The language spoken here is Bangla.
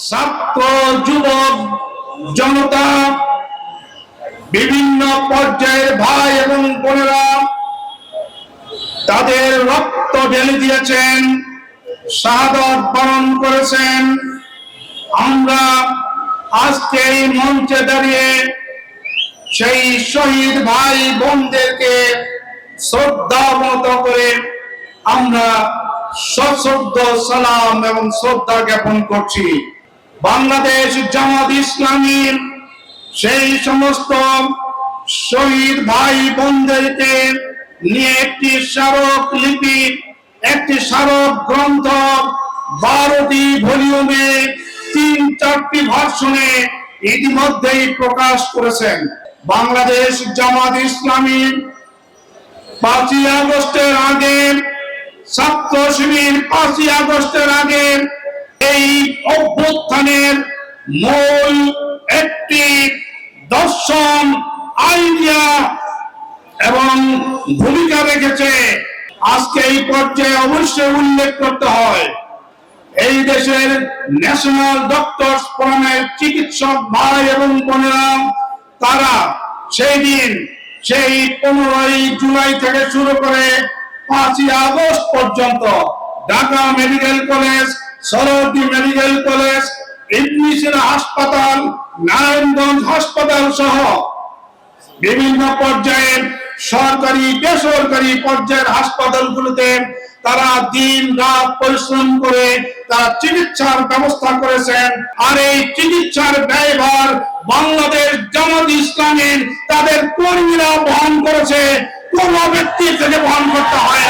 ছাত্র, যুবক, জনতা, বিভিন্ন পর্যায়ের ভাই এবং বোনেরা তাদের রক্ত ঢেলে দিয়েছেন, শাহাদত বরণ করেছেন। আমরা আজকে এই মঞ্চে দাঁড়িয়ে সেই শহীদ ভাই বোনদেরকে শ্রদ্ধা মত করে আমরা সশ্রদ্ধ সালাম এবং শ্রদ্ধা জ্ঞাপন করছি। বাংলাদেশ জামাত ইসলামীর সেই সমস্ত শহীদ ভাই বোনদেরকে নিয়ে একটি স্মারক লিপি, একটি স্মারক গ্রন্থ বারোটি ভলিউমে তিন চারটি ভার্সনে ইতিমধ্যেই প্রকাশ করেছেন। বাংলাদেশ জামাত ইসলামী পাঁচই আগস্টের আগে, ছাত্র শিবির পাঁচই আগস্টের আগে মূল একটি দর্শন আইডিয়া এবং ভূমিকা রেখেছে। আজকে এই পর্যায়ে অবশ্যই উল্লেখ করতে হয়, এই দেশের ন্যাশনাল ডক্টরস ফোরামের চিকিৎসক ভাই এবং বোনেরা, তারা সেই দিন, সেই পনেরোই জুলাই থেকে শুরু করে পাঁচই আগস্ট পর্যন্ত ঢাকা মেডিকেল কলেজ সরোজি মেডিকেল কলেজ ইবনিসিনা হাসপাতাল, নারায়ণগঞ্জ হাসপাতাল সহ বিভিন্ন সরকারি, বেসরকারি পর্যায়ের হাসপাতালগুলোতে তারা দিন রাত পরিশ্রম করে তারা চিকিৎসার ব্যবস্থা করেছেন। আর এই চিকিৎসার ব্যয়ভার বাংলাদেশ জামাত ইসলামের তাদের কর্মীরা বহন করেছে। কোন ব্যক্তি থেকে বহন করতে হয়